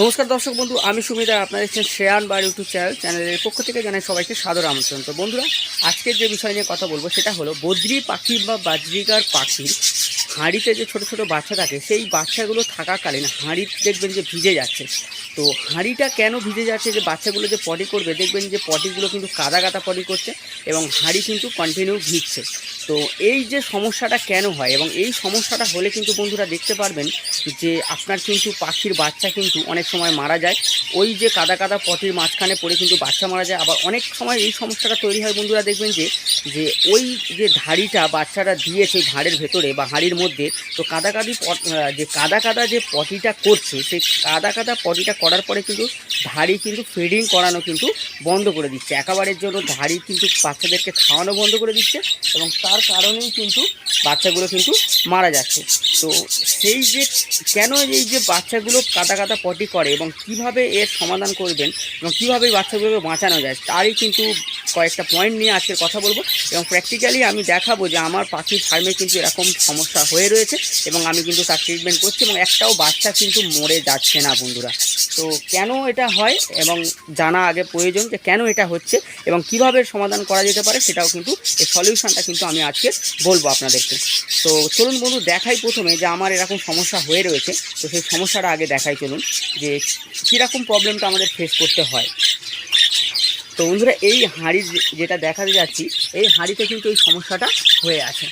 নমস্কার দর্শক বন্ধু, আমি সুমিতা, আপনারা দেখছেন শ্রেয়ান বার ইউটিউব চ্যানেল, চ্যানেলের পক্ষ থেকে জানাই সবাইকে সাদর আমন্ত্রণ। তো বন্ধুরা, আজকের যে বিষয় নিয়ে কথা বলব, সেটা হলো বদ্রি পাখি বা বাজরিকার পাখির হাঁড়িতে যে ছোট ছোট বাচ্চা থাকে, সেই বাচ্চাগুলো থাকাকালীন হাঁড়ি দেখবেন যে ভিজে যাচ্ছে। তো হাঁড়িটা কেন ভিজে যাচ্ছে? যে বাচ্চাগুলো যে পটি করবে, দেখবেন যে পটিগুলো কিন্তু কাদা কাদা পটি করছে এবং হাঁড়ি কিন্তু কন্টিনিউ ভিজছে। তো এই যে সমস্যাটা কেন হয় এবং এই সমস্যাটা হলে কিন্তু বন্ধুরা দেখতে পারবেন যে আপনার কিন্তু পাখির বাচ্চা কিন্তু অনেক সময় মারা যায়। ওই যে কাদা কাদা পটির মাঝখানে পড়ে কিন্তু বাচ্চা মারা যায়। আবার অনেক সময় এই সমস্যাটা তৈরি হয় বন্ধুরা দেখবেন যে যে ওই যে ধাড়িটা বাচ্চারা দিয়েছে ধাড়ের ভেতরে বা হাঁড়ির মধ্যে, তো কাদা কাদি যে কাদা কাদা যে পটিটা করছে, সেই কাদা কাদা পটিটা করার পরে কিন্তু ধাড়ি কিন্তু ফিডিং করানো কিন্তু বন্ধ করে দিচ্ছে। একেবারের জন্য ধাড়ি কিন্তু বাচ্চাদেরকে খাওয়ানো বন্ধ করে দিচ্ছে এবং তার কারণেই কিন্তু বাচ্চাগুলো কিন্তু মারা যাচ্ছে। তো সেই যে কেন এই যে বাচ্চাগুলো কাদা কাদা পটি করে এবং কীভাবে এর সমাধান করবেন এবং কীভাবে বাচ্চাগুলোকে বাঁচানো যায়, তারই কিন্তু কয়েকটা পয়েন্ট নিয়ে আজকে কথা বলব। এবং প্র্যাকটিক্যালি আমি দেখাবো যে আমার পাখির ফার্মে কিন্তু এরকম সমস্যা হয়ে রয়েছে এবং আমি কিন্তু তার ট্রিটমেন্ট করছি এবং একটাও বাচ্চা কিন্তু মরে যাচ্ছে না বন্ধুরা। তো কেন এটা হয় এবং জানা আগে প্রয়োজন যে কেন এটা হচ্ছে এবং কীভাবে সমাধান করা যেতে পারে সেটাও কিন্তু এই সলিউশনটা কিন্তু আমি আজকে বলব আপনাদেরকে। তো চলুন বন্ধু, দেখাই প্রথমে যে আমার এরকম সমস্যা হয়ে রয়েছে। তো সেই সমস্যাটা আগে দেখাই চলুন যে কীরকম প্রবলেমটা আমাদের ফেস করতে হয়। তো বন্ধুরা, এই হাঁড়ি যেটা দেখাতে যাচ্ছি, এই হাঁড়িতে কিন্তু এই সমস্যাটা হয়ে আছে।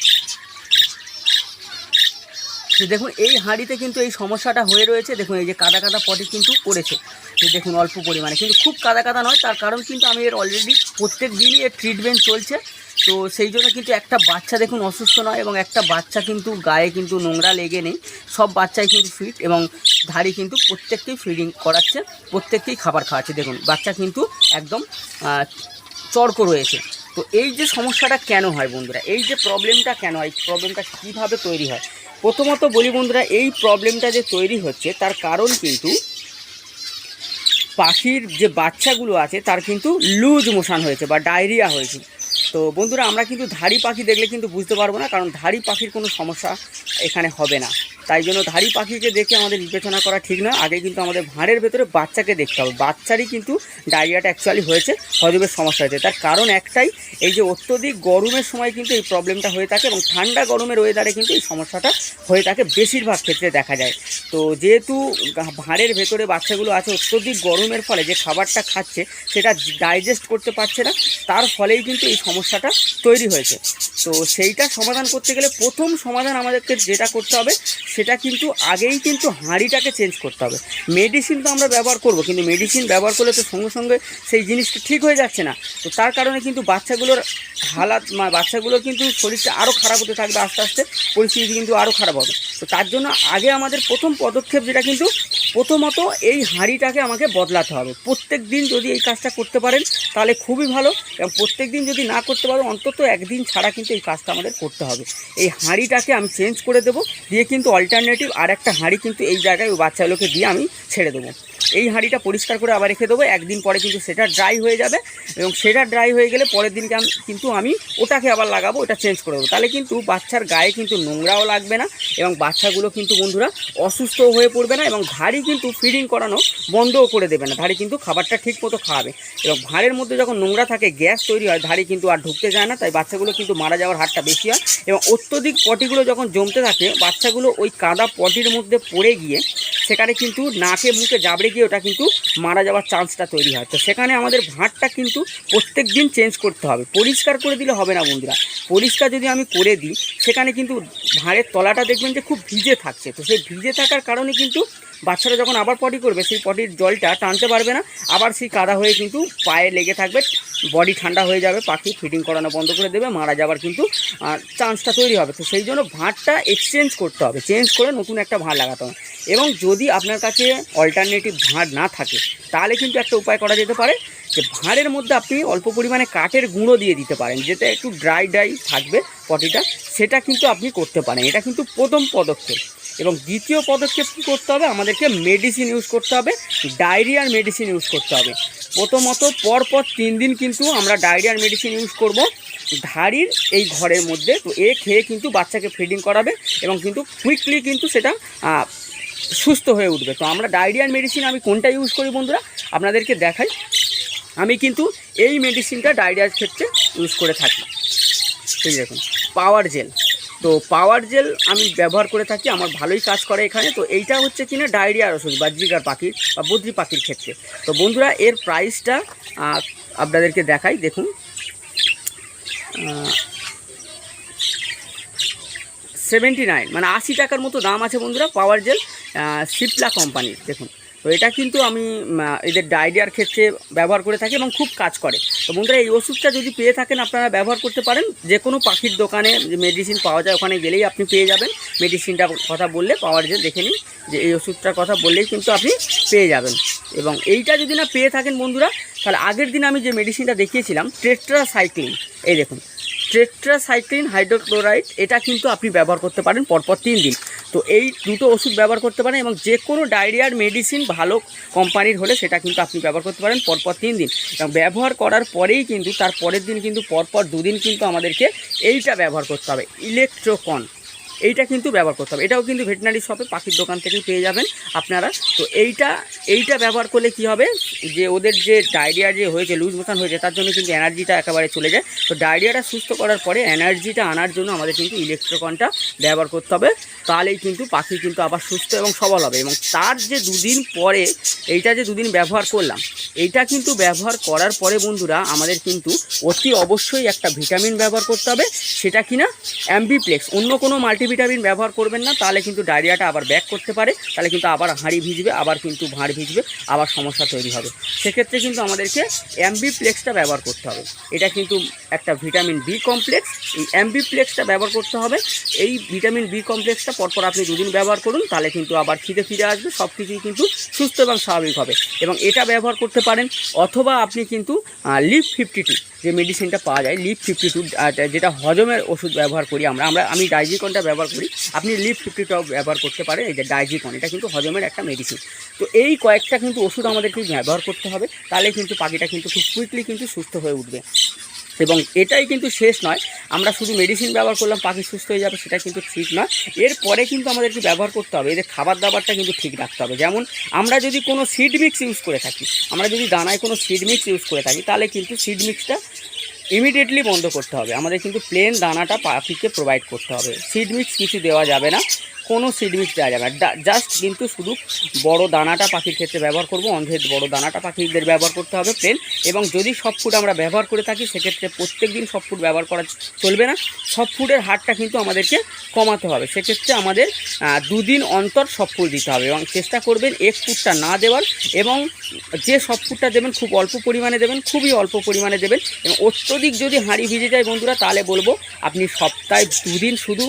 দেখুন, এই হাঁড়িতে কিন্তু এই সমস্যাটা হয়ে রয়েছে। দেখুন, এই যে কাদা কাদা পটি কিন্তু করেছে যে দেখুন, অল্প পরিমাণে। কিন্তু খুব কাদা কাদা নয়, তার কারণ কিন্তু আমি এর অলরেডি প্রত্যেক দিনই এর ট্রিটমেন্ট চলছে। তো সেই জন্য কিন্তু একটা বাচ্চা দেখুন অসুস্থ নয় এবং একটা বাচ্চা কিন্তু গায়ে কিন্তু নোংরা লেগে নেই। সব বাচ্চাই কিন্তু ফিট এবং ধাড়ি কিন্তু প্রত্যেককেই ফিডিং করাচ্ছে, প্রত্যেককেই খাবার খাওয়াচ্ছে। দেখুন, বাচ্চা কিন্তু একদম চড়ক রয়েছে। তো এই যে সমস্যাটা কেন হয় বন্ধুরা? এই যে প্রবলেমটা কেন হয়? প্রবলেমটা কীভাবে তৈরি হয়? প্রথমত বলি বন্ধুরা, এই প্রবলেমটা যে তৈরি হচ্ছে, তার কারণ কিন্তু পাখির যে বাচ্চাগুলো আছে, তার কিন্তু লুজ মোশান হয়েছে বা ডায়রিয়া হয়েছে। তো বন্ধুরা, আমরা কিন্তু ধাড়ি পাখি দেখলে কিন্তু বুঝতে পারব না, কারণ ধাড়ি পাখির কোনো সমস্যা এখানে হবে না। তাই জন্য ধাড়ি পাখিকে দেখে আমাদের বিবেচনা করা ঠিক নয়। আগে কিন্তু আমাদের ভাঁড়ের ভেতরে বাচ্চাকে দেখতে হবে। বাচ্চারই কিন্তু ডায়রিয়াটা অ্যাকচুয়ালি হয়েছে, হজমের সমস্যা হয়েছে। তার কারণ একটাই, এই যে অত্যধিক গরমের সময় কিন্তু এই প্রবলেমটা হয়ে থাকে এবং ঠান্ডা গরমের ওয়েদারে কিন্তু এই সমস্যাটা হয়ে থাকে বেশিরভাগ ক্ষেত্রে দেখা যায়। তো যেহেতু ভাঁড়ের ভেতরে বাচ্চাগুলো আছে, অত্যধিক গরমের ফলে যে খাবারটা খাচ্ছে, সেটা ডাইজেস্ট করতে পারছে না, তার ফলেই কিন্তু এই সমস্যাটা তৈরি হয়েছে। তো সেইটা সমাধান করতে গেলে প্রথম সমাধান আমাদেরকে যেটা করতে হবে সেটা কিন্তু আগেই কিন্তু হাঁড়িটাকে চেঞ্জ করতে হবে। মেডিসিন তো আমরা ব্যবহার করব, কিন্তু মেডিসিন ব্যবহার করলে তো সঙ্গে সঙ্গে সেই জিনিসটা ঠিক হয়ে যাচ্ছে না। তো তার কারণে কিন্তু বাচ্চাগুলোর হালাত বাচ্চাগুলোর কিন্তু শরীরটা আরও খারাপ হতে থাকবে আস্তে আস্তে, পরিস্থিতি কিন্তু আরও খারাপ হবে। তো তার জন্য আগে আমাদের প্রথম পদক্ষেপ যেটা কিন্তু প্রথমত এই হাঁড়িটাকে আমাকে বদলাতে হবে। প্রত্যেক দিন যদি এই কাজটা করতে পারেন, তাহলে খুবই ভালো। এবং প্রত্যেক দিন যদি না করতে পারেন, অন্তত একদিন ছাড়া কিন্তু এই কাজটা আমাদের করতে হবে। এই হাঁড়িটাকে আমি চেঞ্জ করে দেবো, দিয়ে কিন্তু অল্টারনেটিভ আর একটা হাঁড়ি কিন্তু এই জায়গায় ওই বাচ্চাগুলোকে দিয়ে আমি ছেড়ে দেবো। এই হাঁড়িটা পরিষ্কার করে আবার রেখে দেবো, একদিন পরে কিন্তু সেটা ড্রাই হয়ে যাবে। এবং সেটা ড্রাই হয়ে গেলে পরের দিনকে আমি কিন্তু আমি ওটাকে আবার লাগাবো, ওটা চেঞ্জ করে দেবো। তাহলে কিন্তু বাচ্চার গায়ে কিন্তু নোংরাও লাগবে না, এবং বাচ্চাগুলো কিন্তু বন্ধুরা অসুস্থ হয়ে পড়বে না, এবং ধাড়ি কিন্তু ফিডিং করানো বন্ধও করে দেবে না। ধাড়ি কিন্তু খাবারটা ঠিক মতো খাওয়াবে এবং ভাঁড়ের মধ্যে যখন নোংরা থাকে, গ্যাস তৈরি হয় ধাড়ি কিন্তু আর ঢুকতে যায় না, তাই বাচ্চাগুলো কিন্তু মারা যাওয়ার হারটা বেশি হয়। এবং অত্যধিক পটিগুলো যখন জমতে থাকে, বাচ্চাগুলো ওই কাদা পটির মধ্যে পড়ে গিয়ে সেখানে কিন্তু নাকে মুখে জাবড়ে গিয়ে ওটা কিন্তু মারা যাওয়ার চান্সটা তৈরি হয়। তো সেখানে আমাদের ভাঁড়টা কিন্তু প্রত্যেক দিন চেঞ্জ করতে হবে। পরিষ্কার করে দিলে হবে না বন্ধুরা। পরিষ্কার যদি আমি করে দিই, সেখানে কিন্তু ভাঁড়ের তলাটা দেখবেন যে খুব ভিজে থাকছে। তো সেই ভিজে থাকার কারণে কিন্তু বাচ্চারা যখন আবার পটি করবে, সেই পটির জলটা টানতে পারবে না। আবার সেই কাদা হয়ে কিন্তু পায়ে লেগে থাকবে বডি ঠান্ডা হয়ে যাবে, পাখি ফিটিং করানো বন্ধ করে দেবে, মারা যাওয়ার কিন্তু চান্সটা তৈরি হবে। তো সেই জন্য ভাঁড়টা এক্সচেঞ্জ করতে হবে চেঞ্জ করে নতুন একটা ভাঁড় লাগাতে হবে। এবং যদি আপনার কাছে অল্টারনেটিভ ভাঁড় না থাকে, তাহলে কিন্তু একটা উপায় করা যেতে পারে, যে ভাঁড়ের মধ্যে আপনি অল্প পরিমাণে কাঠের গুঁড়ো দিয়ে দিতে পারেন, যেটা একটু ড্রাই ড্রাই থাকবে পটিটা সেটা কিন্তু আপনি করতে পারেন। এটা কিন্তু প্রথম পদক্ষেপ। এবং দ্বিতীয় পদক্ষেপ কী করতে হবে? আমাদেরকে মেডিসিন ইউজ করতে হবে ডায়রিয়ার মেডিসিন ইউজ করতে হবে। প্রথমত, পরপর তিন দিন কিন্তু আমরা ডায়রিয়ার মেডিসিন ইউজ করব। ধাড়ির এই ঘরের মধ্যে, তো এ খেয়ে কিন্তু বাচ্চাকে ফিডিং করাবে এবং কিন্তু কুইকলি কিন্তু সেটা সুস্থ হয়ে উঠবে। তো আমরা ডায়রিয়ার মেডিসিন আমি কোনটা ইউজ করি বন্ধুরা? আপনাদেরকে দেখাই। আমি কিন্তু এই মেডিসিনটা ডায়রিয়ার ক্ষেত্রে ইউজ করে থাকি। এই দেখুন পাওয়ার জেল তো পাওয়ার জেল আমি ব্যবহার করে থাকি, আমার ভালোই কাজ করে এখানে। তো এইটা হচ্ছে কিনা ডায়রিয়ার ওষুধ বাজরিকার পাখির বা বদ্রি পাখির ক্ষেত্রে। তো বন্ধুরা, এর প্রাইসটা আপনাদেরকে দেখাই, দেখুন। সেভেন্টি নাইন মানে আশি টাকার মতো দাম আছে বন্ধুরা পাওয়ার জেল সিপলা কোম্পানির দেখুন। তো এটা কিন্তু আমি এদের ডায়রিয়ার ক্ষেত্রে ব্যবহার করে থাকি এবং খুব কাজ করে। তো বন্ধুরা, এই ওষুধটা যদি পেয়ে থাকেন, আপনারা ব্যবহার করতে পারেন। যে কোনো পাখির দোকানে যে মেডিসিন পাওয়া যায়, ওখানে গেলেই আপনি পেয়ে যাবেন। মেডিসিনটা কথা বললে, পাওয়ার জেল দেখে নিন যে এই ওষুধটার কথা বললেই কিন্তু আপনি পেয়ে যাবেন। এবং এইটা যদি না পেয়ে থাকেন বন্ধুরা, তাহলে আগের দিন আমি যে মেডিসিনটা দেখিয়েছিলাম ট্রেট্রাসাইক্লিন এই দেখুন ট্রেট্রাসাইক্লিন হাইড্রোক্লোরাইড এটা কিন্তু আপনি ব্যবহার করতে পারেন পরপর তিন দিন। তো এই দুটো ওষুধ ব্যবহার করতে পারেন এবং যে কোনো ডায়রিয়ার মেডিসিন ভালো কোম্পানির হলে সেটা কিন্তু আপনি ব্যবহার করতে পারেন পরপর তিন দিন। এবং ব্যবহার করার পরেই কিন্তু তার পরের দিন কিন্তু পরপর দুদিন কিন্তু আমাদেরকে এইটা ব্যবহার করতে হবে, ইলেকট্রোকন। এইটা কিন্তু ব্যবহার করতে হবে। এটাও কিন্তু ভেটেনারি শপে পাখির দোকান থেকেই পেয়ে যাবেন আপনারা। তো এইটা এইটা ব্যবহার করলে কি হবে? যে ওদের যে ডায়রিয়া যে হয়েছে লুজ মোশন হয়েছে, তার জন্য কিন্তু এনার্জিটা একেবারে চলে যায়। তো ডায়রিয়াটা সুস্থ করার পরে এনার্জিটা আনার জন্য আমাদের কিন্তু ইলেকট্রোকনটা ব্যবহার করতে হবে। তাহলেই কিন্তু পাখি কিন্তু আবার সুস্থ এবং সবল হবে। এবং তার যে দুদিন পরে, এইটা যে দুদিন ব্যবহার করলাম, এইটা কিন্তু ব্যবহার করার পরে বন্ধুরা, আমাদের কিন্তু অতি অবশ্যই একটা ভিটামিন ব্যবহার করতে হবে। সেটা কিনা? অ্যাম্বিপ্লেক্স অন্য কোনো মাল্টিভিটামিন ব্যবহার করবেন না, তাহলে কিন্তু ডায়রিয়াটা আবার ব্যাক করতে পারে, তাহলে কিন্তু আবার হাঁড়ি ভিজবে, আবার কিন্তু ভাঁড় ভিজবে, আবার সমস্যা তৈরি হবে। সেক্ষেত্রে কিন্তু আমাদেরকে অ্যাম্বিপ্লেক্সটা ব্যবহার করতে হবে। এটা কিন্তু একটা ভিটামিন বি কমপ্লেক্স এই অ্যাম্বিপ্লেক্সটা ব্যবহার করতে হবে। এই ভিটামিন বি কমপ্লেক্সটা পরপর আপনি দুদিন ব্যবহার করুন, তাহলে কিন্তু আবার খিদে ফিরে আসবে সব কিছুই কিন্তু সুস্থ এবং স্বাভাবিক হবে। এবং এটা ব্যবহার করতে পারেন, অথবা আপনি কিন্তু লিভ ফিফটি টু যে মেডিসিনটা পাওয়া যায় লিপ ফিফটি টু যেটা হজমের ওষুধ ব্যবহার করি আমরা আমরা, আমি ডাইজিকনটা ব্যবহার করি। আপনি লিপ ফিফটি টু ব্যবহার করতে পারেন, এই যে ডাইজিকন এটা কিন্তু হজমের একটা মেডিসিন তো এই কয়েকটা কিন্তু ওষুধ আমাদেরকে ব্যবহার করতে হবে, তাহলে কিন্তু পাখিটা কিন্তু খুব কুইকলি কিন্তু সুস্থ হয়ে উঠবে। এবং এটাই কিন্তু শেষ নয়। আমরা শুধু মেডিসিন ব্যবহার করলাম, পাখি সুস্থ হয়ে যাবে, সেটা কিন্তু ঠিক নয়। এরপরে কিন্তু আমাদেরকে ব্যবহার করতে হবে। এদের খাবার দাবারটা কিন্তু ঠিক রাখতে হবে। যেমন আমরা যদি কোনো সিড মিক্স ইউজ করে থাকি, আমরা যদি দানায় কোনো সিড মিক্স ইউজ করে থাকি, তাহলে কিন্তু সিড মিক্সটা ইমিডিয়েটলি বন্ধ করতে হবে। আমাদের কিন্তু প্লেন দানাটা পাখিকে প্রোভাইড করতে হবে। সিড মিক্স কিছু দেওয়া যাবে না। কোনো সিড মিক্স দেওয়া যাবে না। জাস্ট কিন্তু শুধু বড় দানাটা পাখির ক্ষেত্রে ব্যবহার করব, অন্ধের বড় দানাটা পাখিদের ব্যবহার করতে হবে প্লেন এবং যদি সব ফুড আমরা ব্যবহার করে থাকি, সেক্ষেত্রে প্রত্যেক দিন সব ফুড ব্যবহার করা চলবে না। সব ফুডের হারটা কিন্তু আমাদেরকে কমাতে হবে। সেক্ষেত্রে আমাদের দুদিন অন্তর সব ফুড দিতে হবে। এবং চেষ্টা করবেন এক ফুডটা না দেওয়ার এবং যে সব ফুডটা দেবেন খুব অল্প পরিমাণে দেবেন, খুবই অল্প পরিমাণে দেবেন। এবং অত্যধিক যদি হাঁড়ি ভিজে যায় বন্ধুরা, তাহলে বলব আপনি সপ্তাহে দুদিন শুধু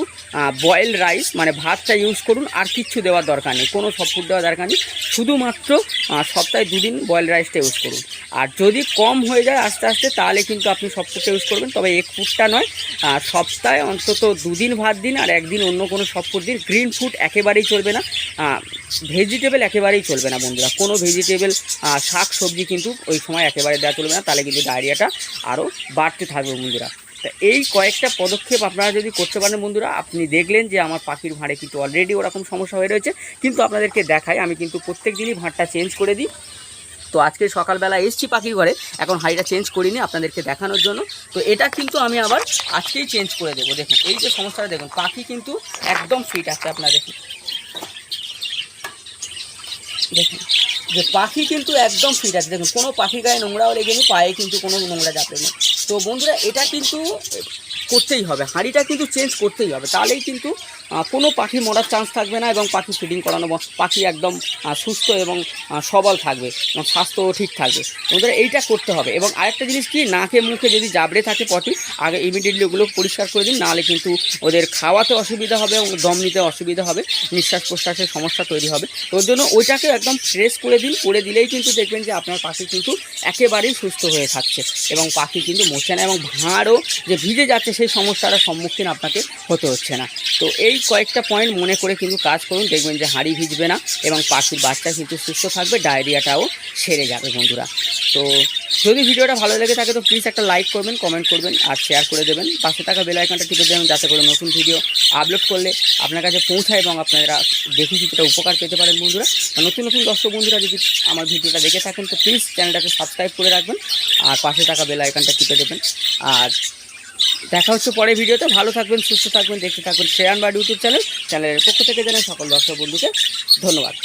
বয়েল রাইস মানে ভাতটা ইউজ করুন, আর কিচ্ছু দেওয়ার দরকার নেই। কোনো সব ফুড দেওয়ার দরকার নেই। শুধুমাত্র সপ্তাহে দুদিন বয়েল রাইসটা ইউজ করুন। আর যদি কম হয়ে যায় আস্তে আস্তে, তাহলে কিন্তু আপনি ফুডটা ইউজ করবেন। তবে এক ফুডটা নয় সপ্তাহে অন্তত দুদিন ভাত দিন, আর একদিন অন্য কোনো সব ফুড দিন। গ্রিন ফুড একেবারেই চলবে না। ভেজিটেবল একেবারেই চলবে না, বন্ধুরা। কোনো ভেজিটেবল শাক সবজি কিন্তু ওই সময় একেবারে দেওয়া চলবে না। তাহলে কিন্তু ডায়রিয়াটা আরও বাড়তে থাকবে, বন্ধুরা। তা এই কয়েকটা পদক্ষেপ আপনারা যদি করতে পারেন বন্ধুরা, আপনি দেখলেন যে আমার পাখির ভাঁড়ে কিন্তু অলরেডি ওরকম সমস্যা হয়ে রয়েছে। কিন্তু আপনাদেরকে দেখাই, আমি কিন্তু প্রত্যেক দিনই ভাঁড়টা চেঞ্জ করে দিই। তো আজকে সকালবেলা এসছি পাখির ঘরে, এখন হাঁড়িটা চেঞ্জ করিনি আপনাদেরকে দেখানোর জন্য। তো এটা কিন্তু আমি আবার আজকেই চেঞ্জ করে দেবো, দেখুন। এই যে সমস্যাটা দেখুন, পাখি কিন্তু একদম ফিট আছে আপনারা দেখুন দেখুন যে পাখি কিন্তু একদম ফিট আছে। দেখুন, কোনো পাখি গায়ে নোংরাও লেগেনি, পায়ে কিন্তু কোনো নোংরা চাপেনি তো বন্ধুরা এটা কিন্তু করতেই হবে। হাঁড়িটা কিন্তু চেঞ্জ করতেই হবে। তাহলেই কিন্তু কোনো পাখি মরার চান্স থাকবে না এবং পাখি ফিডিং করানো পাখি একদম সুস্থ এবং সবল থাকবে এবং স্বাস্থ্যও ঠিক থাকবে। বন্ধুরা, এইটা করতে হবে এবং আরেকটা জিনিস কি, নাকে মুখে যদি জাবড়ে থাকে পটি, আগে ইমিডিয়েটলি ওগুলো পরিষ্কার করে দিন, নাহলে কিন্তু ওদের খাওয়াতে অসুবিধা হবে এবং দম নিতে অসুবিধা হবে, নিঃশ্বাস প্রশ্বাসের সমস্যা তৈরি হবে। তো ওর জন্য ওইটাকে একদম ফ্রেশ করে দিন, করে দিলেই কিন্তু দেখবেন যে আপনার পাখি কিন্তু একেবারেই সুস্থ হয়ে থাকছে এবং পাখি কিন্তু মরছে না এবং ভাঁড়ও যে ভিজে যাচ্ছে সেই সমস্যাটার সম্মুখীন আপনাকে হতে হচ্ছে না। তো এই কয়েকটা পয়েন্ট মনে করে কিন্তু কাজ করুন। দেখবেন যে হাঁড়ি ভিজবে না এবং পাখির বাচ্চা কিন্তু সুস্থ থাকবে, ডায়রিয়াটাও সেরে যাবে বন্ধুরা। তো যদি ভিডিওটা ভালো লেগে থাকে, তো প্লিজ একটা লাইক করবেন কমেন্ট করবেন আর শেয়ার করে দেবেন। পাশে থাকা বেল আইকনটা টিপে দেবেন যাতে করে নতুন ভিডিও আপলোড করলে আপনার কাছে পৌঁছায় এবং আপনারা দেখে কিছুটা উপকার পেতে পারেন বন্ধুরা। নতুন নতুন দর্শক বন্ধুরা যদি আমার ভিডিওটা দেখে থাকেন, তো প্লিজ চ্যানেলটাকে সাবস্ক্রাইব করে রাখবেন আর পাশে থাকা বেল আইকনটা টিপে দেবেন। আর দেখা হচ্ছে পরে ভিডিওতে। ভালো থাকবেন, সুস্থ থাকবেন, দেখতে থাকবেন শ্রেয়ান বা ইউটিউব চ্যানেল। চ্যানেলের পক্ষ থেকে জানাই সকল দর্শক বন্ধুকে ধন্যবাদ।